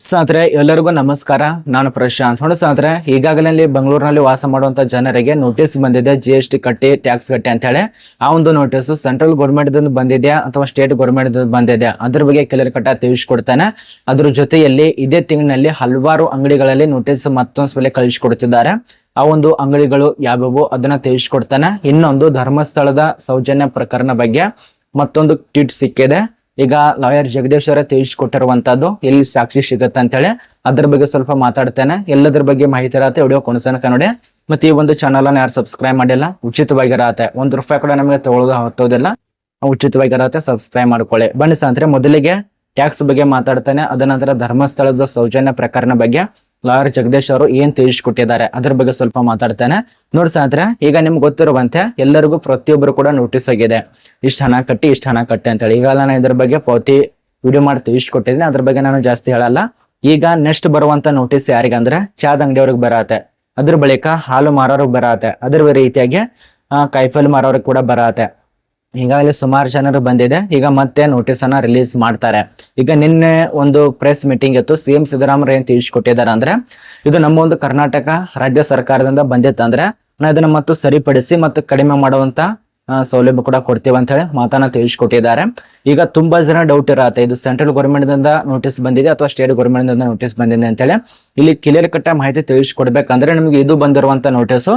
ಸ್ನೇಹಿತರೆ, ಎಲ್ಲರಿಗೂ ನಮಸ್ಕಾರ. ನಾನು ಪ್ರಶಾಂತ್. ನೋಡಿ ಸ್ನೇಹಿತರೆ, ಈಗಾಗಲೇ ಬೆಂಗಳೂರಿನಲ್ಲಿ ವಾಸ ಮಾಡುವಂತ ಜನರಿಗೆ ನೋಟಿಸ್ ಬಂದಿದೆ ಜಿ ಎಸ್ ಟಿ ಕಟ್ಟಿ ಟ್ಯಾಕ್ಸ್ ಕಟ್ಟಿ ಅಂತ ಹೇಳಿ. ಆ ಒಂದು ನೋಟಿಸ್ ಸೆಂಟ್ರಲ್ ಗೌರ್ಮೆಂಟ್ ಬಂದಿದೆ ಅಥವಾ ಸ್ಟೇಟ್ ಗೌರ್ಮೆಂಟ್ ಬಂದಿದೆ ಅದ್ರ ಬಗ್ಗೆ ಕ್ಲಿಯರ್ ಕಟ್ಟ ತಿಳಿಸ್ಕೊಡ್ತಾನೆ. ಅದ್ರ ಜೊತೆಯಲ್ಲಿ ಇದೇ ತಿಂಗಳಿನಲ್ಲಿ ಹಲವಾರು ಅಂಗಡಿಗಳಲ್ಲಿ ನೋಟಿಸ್ ಮತ್ತೊಂದು ಸಲ ಕಳಿಸ್ಕೊಡ್ತಿದ್ದಾರೆ. ಆ ಒಂದು ಅಂಗಡಿಗಳು ಯಾವ್ಯಾವು ಅದನ್ನ ತಿಳಿಸ್ಕೊಡ್ತಾನೆ. ಇನ್ನೊಂದು ಧರ್ಮಸ್ಥಳದ ಸೌಜನ್ಯ ಪ್ರಕರಣ ಬಗ್ಗೆ ಮತ್ತೊಂದು ಟ್ವೀಟ್ ಸಿಕ್ಕಿದೆ. ಈಗ ಲಾಯರ್ ಜಗದೀಶ್ ಅವರ ತಿಳಿಸಿಕೊಟ್ಟಿರುವಂತದ್ದು ಎಲ್ಲಿ ಸಾಕ್ಷಿ ಸಿಗುತ್ತೆ ಅಂತ ಹೇಳಿ ಅದ್ರ ಬಗ್ಗೆ ಸ್ವಲ್ಪ ಮಾತಾಡ್ತೇನೆ. ಎಲ್ಲದ್ರ ಬಗ್ಗೆ ಮಾಹಿತಿ ಇರತ್ತೆ ವಿಡಿಯೋ ಕೊನಸನ ನೋಡಿ. ಮತ್ತೆ ಈ ಒಂದು ಚಾನಲ್ ಅನ್ನ ಯಾರು ಸಬ್ಸ್ಕ್ರೈಬ್ ಮಾಡಿಲ್ಲ ಉಚಿತವಾಗಿರತ್ತೆ ಒಂದ್ ರೂಪಾಯಿ ಕೂಡ ನಮಗೆ ತಗೊಳ್ಳೋದು ಹತ್ತೋದಿಲ್ಲ. ಉಚಿತವಾಗಿರತ್ತೆ ಸಬ್ಸ್ಕ್ರೈಬ್ ಮಾಡ್ಕೊಳ್ಳಿ. ಬನ್ನಿ ಸಂತ್ರೆ ಮೊದಲಿಗೆ ಟ್ಯಾಕ್ಸ್ ಬಗ್ಗೆ ಮಾತಾಡ್ತೇನೆ. ಅದ ನಂತರ ಧರ್ಮಸ್ಥಳದ ಸೌಜನ್ಯ ಪ್ರಕರಣ ಬಗ್ಗೆ. ಲಾಯರ್ ಜಗದೀಶ್ ಅವರು ಏನ್ ತಿಳಿಸ್ಕೊಟ್ಟಿದ್ದಾರೆ? ಅದ್ರ ಬಗ್ಗೆ ಸ್ವಲ್ಪ ಮಾತಾಡ್ತೇನೆ. ನೋಡಿ ಸ್ನೇಹಿತರೆ, ಈಗ ನಿಮ್ಗೆ ಗೊತ್ತಿರುವಂತೆ ಎಲ್ಲರಿಗೂ ಪ್ರತಿಯೊಬ್ಬರು ಕೂಡ ನೋಟಿಸ್ ಆಗಿದೆ. ಇಷ್ಟ ಹಣ ಕಟ್ಟಿ, ಇಷ್ಟ ಹಣ ಕಟ್ಟಿ ಅಂತೇಳಿ. ಈಗ ನಾನು ಇದ್ರ ಬಗ್ಗೆ ಪಾವತಿ ವಿಡಿಯೋ ಮಾಡಿ ತಿಳಿಸ್ಕೊಟ್ಟಿದ್ದೀನಿ. ಅದ್ರ ಬಗ್ಗೆ ನಾನು ಜಾಸ್ತಿ ಹೇಳಲ್ಲ. ಈಗ ನೆಕ್ಸ್ಟ್ ಬರುವಂತ ನೋಟಿಸ್ ಯಾರಿಗಂದ್ರೆ ಚಾದ ಅಂಗಡಿಯವ್ರಿಗೆ ಬರತ್ತೆ. ಅದ್ರ ಬಳಿಕ ಹಾಲು ಮಾರೋರಿಗೆ ಬರತ್ತೆ. ಅದ್ರ ರೀತಿಯಾಗಿ ಕಾಯಿಪಲ್ಲೆ ಮಾರೋರಿಗೆ ಕೂಡ ಬರತ್ತೆ. ಈಗಾಗಲೇ ಸುಮಾರು ಜನರು ಬಂದಿದೆ. ಈಗ ಮತ್ತೆ ನೋಟಿಸ್ ಅನ್ನ ರಿಲೀಸ್ ಮಾಡ್ತಾರೆ. ಈಗ ನಿನ್ನೆ ಒಂದು ಪ್ರೆಸ್ ಮೀಟಿಂಗ್ ಇತ್ತು. ಸಿ ಎಂ ಸಿದ್ದರಾಮಯ್ಯ ಏನ್ ತಿಳಿಸ್ಕೊಟ್ಟಿದ್ದಾರೆ ಅಂದ್ರೆ, ಇದು ನಮ್ಮ ಒಂದು ಕರ್ನಾಟಕ ರಾಜ್ಯ ಸರ್ಕಾರದಿಂದ ಬಂದಿತ್ತಂದ್ರೆ ಇದನ್ನ ಮತ್ತು ಸರಿಪಡಿಸಿ ಮತ್ತು ಕಡಿಮೆ ಮಾಡುವಂತ ಸೌಲಭ್ಯ ಕೂಡ ಕೊಡ್ತೀವಿ ಅಂತ ಹೇಳಿ ಮಾತನ್ನ ತಿಳಿಸ್ಕೊಟ್ಟಿದ್ದಾರೆ. ಈಗ ತುಂಬಾ ಜನ ಡೌಟ್ ಇರತ್ತೆ. ಇದು ಸೆಂಟ್ರಲ್ ಗೌರ್ಮೆಂಟ್ ದಿಂದ ನೋಟಿಸ್ ಬಂದಿದೆ ಅಥವಾ ಸ್ಟೇಟ್ ಗೌರ್ಮೆಂಟ್ ನೋಟಿಸ್ ಬಂದಿದೆ ಅಂತೇಳಿ ಇಲ್ಲಿ ಕ್ಲಿಯರ್ ಕಟ್ಟ ಮಾಹಿತಿ ತಿಳಿಸ್ಕೊಡ್ಬೇಕಂದ್ರೆ ನಿಮ್ಗೆ ಇದು ಬಂದಿರುವಂತ ನೋಟಿಸು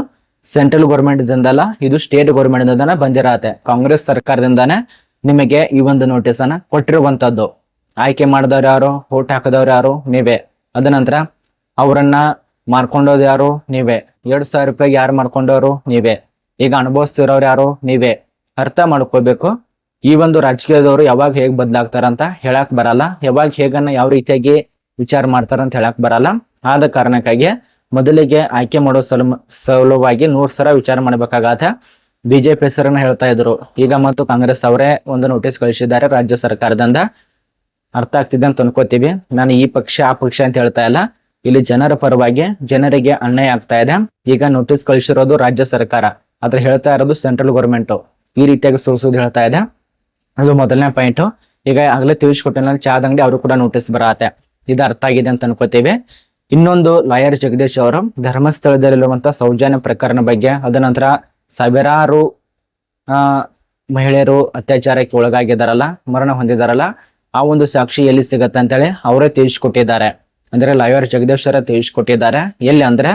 ಸೆಂಟ್ರಲ್ ಗೌರ್ಮೆಂಟ್ ದಿಂದಲ್ಲ, ಇದು ಸ್ಟೇಟ್ ಗೌರ್ಮೆಂಟ್ ದಿಂದಾನೆ ಬಂದಿರತ್ತೆ. ಕಾಂಗ್ರೆಸ್ ಸರ್ಕಾರದಿಂದಾನೆ ನಿಮಗೆ ಈ ಒಂದು ನೋಟಿಸ್ ಅನ್ನ ಕೊಟ್ಟಿರುವಂತದ್ದು. ಆಯ್ಕೆ ಮಾಡಿದವ್ರು ಯಾರು? ಓಟ್ ಹಾಕಿದವ್ರು ಯಾರು? ನೀವೇ. ಅದ ನಂತರ ಅವರನ್ನ ಮಾರ್ಕೊಂಡೋದು ಯಾರು? ನೀವೇ. ಎರಡ್ ಸಾವಿರ ರೂಪಾಯಿ ಯಾರು ಮಾರ್ಕೊಂಡವರು ನೀವೇ. ಈಗ ಅನುಭವಿಸ್ತಿರೋರು ಯಾರು? ನೀವೇ. ಅರ್ಥ ಮಾಡ್ಕೋಬೇಕು. ಈ ಒಂದು ರಾಜಕೀಯದವರು ಯಾವಾಗ ಹೇಗ್ ಬದಲಾಗ್ತಾರಂತ ಹೇಳಕ್ ಬರಲ್ಲ. ಯಾವಾಗ ಹೇಗನ್ನ ಯಾವ ರೀತಿಯಾಗಿ ವಿಚಾರ ಮಾಡ್ತಾರಂತ ಹೇಳಕ್ ಬರಲ್ಲ. ಆದ ಕಾರಣಕ್ಕಾಗಿ ಮೊದಲಿಗೆ ಆಯ್ಕೆ ಮಾಡೋ ಸಲ ಸಲುವಾಗಿ ನೂರು ಸಲ ವಿಚಾರ ಮಾಡ್ಬೇಕಾಗತ್ತೆ ಬಿಜೆಪಿ ಹೆಸರನ್ನ ಹೇಳ್ತಾ ಇದ್ರು. ಈಗ ಮತ್ತು ಕಾಂಗ್ರೆಸ್ ಅವರೇ ಒಂದು ನೋಟಿಸ್ ಕಳಿಸಿದ್ದಾರೆ ರಾಜ್ಯ ಸರ್ಕಾರದಿಂದ. ಅರ್ಥ ಆಗ್ತಿದೆ ಅಂತ ಅನ್ಕೋತೀವಿ. ನಾನು ಈ ಪಕ್ಷ, ಆ ಪಕ್ಷ ಅಂತ ಹೇಳ್ತಾ ಇಲ್ಲ. ಇಲ್ಲಿ ಜನರ ಪರವಾಗಿ ಜನರಿಗೆ ಅನ್ಯಾಯ ಆಗ್ತಾ ಇದೆ. ಈಗ ನೋಟಿಸ್ ಕಳಿಸಿರೋದು ರಾಜ್ಯ ಸರ್ಕಾರ. ಆದ್ರೆ ಹೇಳ್ತಾ ಇರೋದು ಸೆಂಟ್ರಲ್ ಗೌರ್ಮೆಂಟ್ ಈ ರೀತಿಯಾಗಿ ಸೋಸೋದು ಹೇಳ್ತಾ ಇದೆ. ಅದು ಮೊದಲನೇ ಪಾಯಿಂಟ್ ಈಗ ಆಗ್ಲೇ ತಿಳಿಸ್ಕೊಟ್ಟಿಲ್ಲ ಚಾದ ಅಂಗಡಿ ಅವರು ಕೂಡ ನೋಟಿಸ್ ಬರತ್ತೆ. ಇದು ಅರ್ಥ ಆಗಿದೆ ಅಂತ ಅನ್ಕೋತೀವಿ. ಇನ್ನೊಂದು ಲಾಯರ್ ಜಗದೀಶ್ ಅವರು ಧರ್ಮಸ್ಥಳದಲ್ಲಿರುವಂತಹ ಸೌಜನ್ಯ ಪ್ರಕರಣ ಬಗ್ಗೆ, ಅದ ನಂತರ ಸಾವಿರಾರು ಮಹಿಳೆಯರು ಅತ್ಯಾಚಾರಕ್ಕೆ ಒಳಗಾಗಿದ್ದಾರಲ್ಲ, ಮರಣ ಹೊಂದಿದಾರಲ್ಲ ಆ ಒಂದು ಸಾಕ್ಷಿ ಎಲ್ಲಿ ಸಿಗತ್ತೆ ಅಂತೇಳಿ ಅವರೇ ತಿಳಿಸ್ಕೊಟ್ಟಿದ್ದಾರೆ. ಅಂದ್ರೆ ಲಾಯರ್ ಜಗದೀಶ್ವರ ಅವರೇ ಎಲ್ಲಿ ಅಂದ್ರೆ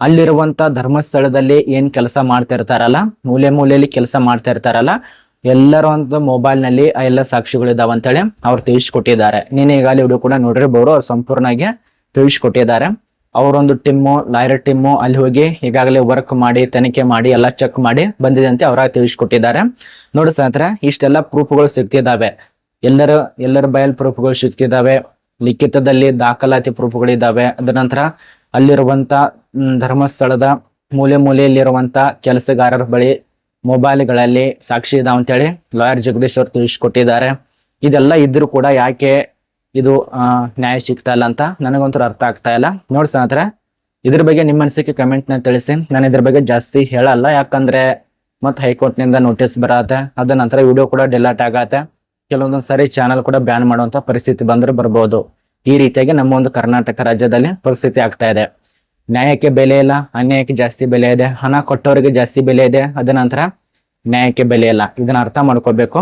ಅಲ್ಲಿರುವಂತ ಧರ್ಮಸ್ಥಳದಲ್ಲಿ ಏನ್ ಕೆಲಸ ಮಾಡ್ತಾ ಇರ್ತಾರಲ್ಲ, ಮೂಲೆ ಮೂಲೆಯಲ್ಲಿ ಕೆಲಸ ಮಾಡ್ತಾ ಇರ್ತಾರಲ್ಲ, ಎಲ್ಲರ ಒಂದು ಮೊಬೈಲ್ನಲ್ಲಿ ಎಲ್ಲ ಸಾಕ್ಷಿಗಳು ಇದಾವಂತೇಳಿ ಅವ್ರು ತಿಳಿಸ್ಕೊಟ್ಟಿದ್ದಾರೆ. ನೀನು ಈಗಾಗಲೇ ವಿಡಿಯೋ ಕೂಡ ನೋಡಿರ್ಬೋದು, ಅವ್ರು ಸಂಪೂರ್ಣವಾಗಿ ತಿಳಿಸ್ಕೊಟ್ಟಿದ್ದಾರೆ ಅವರೊಂದು ಟಿಮ್ಮು ಲಾಯರ್ ಟಿಮ್ಮು ಅಲ್ಲಿ ಹೋಗಿ ಈಗಾಗಲೇ ವರ್ಕ್ ಮಾಡಿ, ತನಿಖೆ ಮಾಡಿ, ಎಲ್ಲ ಚೆಕ್ ಮಾಡಿ ಬಂದಿದೆ ಅಂತ ಅವರ ತಿಳಿಸ್ಕೊಟ್ಟಿದ್ದಾರೆ ನೋಡಿ ಸ್ನೇಹಿತರೆ, ಇಷ್ಟೆಲ್ಲ ಪ್ರೂಫ್ಗಳು ಸಿಗ್ತಿದ್ದಾವೆ. ಎಲ್ಲರ ಎಲ್ಲರ ಬಯಲ್ ಪ್ರೂಫ್ಗಳು ಸಿಗ್ತಿದ್ದಾವೆ. ಲಿಖಿತದಲ್ಲಿ ದಾಖಲಾತಿ ಪ್ರೂಫ್ಗಳಿದ್ದಾವೆ ಅದ ನಂತರ ಅಲ್ಲಿರುವಂತ ಧರ್ಮಸ್ಥಳದ ಮೂಲೆ ಮೂಲೆಯಲ್ಲಿರುವಂತ ಕೆಲಸಗಾರರ ಬಳಿ ಮೊಬೈಲ್ಗಳಲ್ಲಿ ಸಾಕ್ಷಿ ಇದಾವ ಅಂತೇಳಿ ಲಾಯರ್ ಜಗದೀಶ್ ಅವರು ತಿಳಿಸ್ಕೊಟ್ಟಿದ್ದಾರೆ ಇದೆಲ್ಲ ಇದ್ರೂ ಕೂಡ ಯಾಕೆ ಇದು ನ್ಯಾಯ ಸಿಗ್ತಾ ಇಲ್ಲ ಅಂತ ನನಗಂತೂ ಅರ್ಥ ಆಗ್ತಾ ಇಲ್ಲ. ನೋಡಿ ಸ್ನೇಹಿತರೆ, ಇದ್ರ ಬಗ್ಗೆ ನಿಮ್ಮ ಅನಿಸಿಕೆ ಕಮೆಂಟ್ನ ತಿಳಿಸಿ. ನಾನು ಇದ್ರ ಬಗ್ಗೆ ಜಾಸ್ತಿ ಹೇಳಲ್ಲ, ಯಾಕಂದ್ರೆ ಮತ್ತೆ ಹೈಕೋರ್ಟ್ನಿಂದ ನೋಟಿಸ್ ಬರತ್ತೆ. ಅದ ನಂತರ ವಿಡಿಯೋ ಕೂಡ ಡಿಲೀಟ್ ಆಗತ್ತೆ. ಕೆಲವೊಂದೊಂದು ಸರಿ ಚಾನಲ್ ಕೂಡ ಬ್ಯಾನ್ ಮಾಡುವಂತ ಪರಿಸ್ಥಿತಿ ಬಂದ್ರೆ ಬರ್ಬೋದು. ಈ ರೀತಿಯಾಗಿ ನಮ್ಮ ಒಂದು ಕರ್ನಾಟಕ ರಾಜ್ಯದಲ್ಲಿ ಪರಿಸ್ಥಿತಿ ಆಗ್ತಾ ಇದೆ. ನ್ಯಾಯಕ್ಕೆ ಬೆಲೆ ಇಲ್ಲ, ಅನ್ಯಾಯಕ್ಕೆ ಜಾಸ್ತಿ ಬೆಲೆ ಇದೆ, ಹಣ ಕೊಟ್ಟವರಿಗೆ ಜಾಸ್ತಿ ಬೆಲೆ ಇದೆ, ಅದ ನಂತರ ನ್ಯಾಯಕ್ಕೆ ಬೆಲೆ ಇಲ್ಲ. ಇದನ್ನ ಅರ್ಥ ಮಾಡ್ಕೋಬೇಕು.